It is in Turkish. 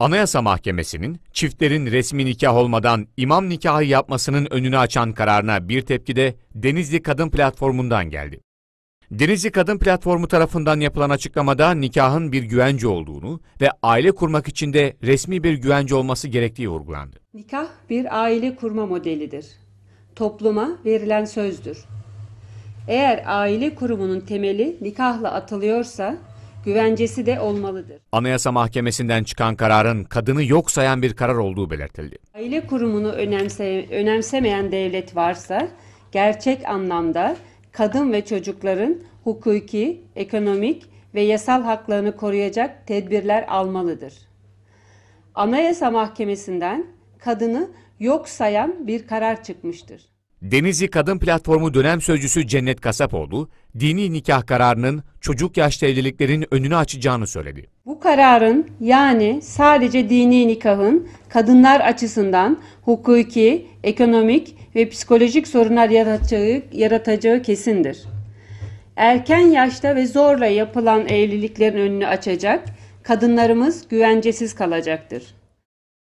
Anayasa Mahkemesi'nin çiftlerin resmi nikah olmadan imam nikahı yapmasının önünü açan kararına bir tepki de Denizli Kadın Platformu'ndan geldi. Denizli Kadın Platformu tarafından yapılan açıklamada nikahın bir güvence olduğunu ve aile kurmak için de resmi bir güvence olması gerektiği vurgulandı. Nikah bir aile kurma modelidir. Topluma verilen sözdür. Eğer aile kurumunun temeli nikahla atılıyorsa güvencesi de olmalıdır. Anayasa Mahkemesi'nden çıkan kararın kadını yok sayan bir karar olduğu belirtildi. Aile kurumunu önemse, önemsemeyen devlet varsa gerçek anlamda kadın ve çocukların hukuki, ekonomik ve yasal haklarını koruyacak tedbirler almalıdır. Anayasa Mahkemesi'nden kadını yok sayan bir karar çıkmıştır. Denizli Kadın Platformu dönem sözcüsü Cennet Kasapoğlu, dini nikah kararının çocuk yaşta evliliklerin önünü açacağını söyledi. Bu kararın yani sadece dini nikahın kadınlar açısından hukuki, ekonomik ve psikolojik sorunlar yaratacağı, yaratacağı kesindir. Erken yaşta ve zorla yapılan evliliklerin önünü açacak, kadınlarımız güvencesiz kalacaktır.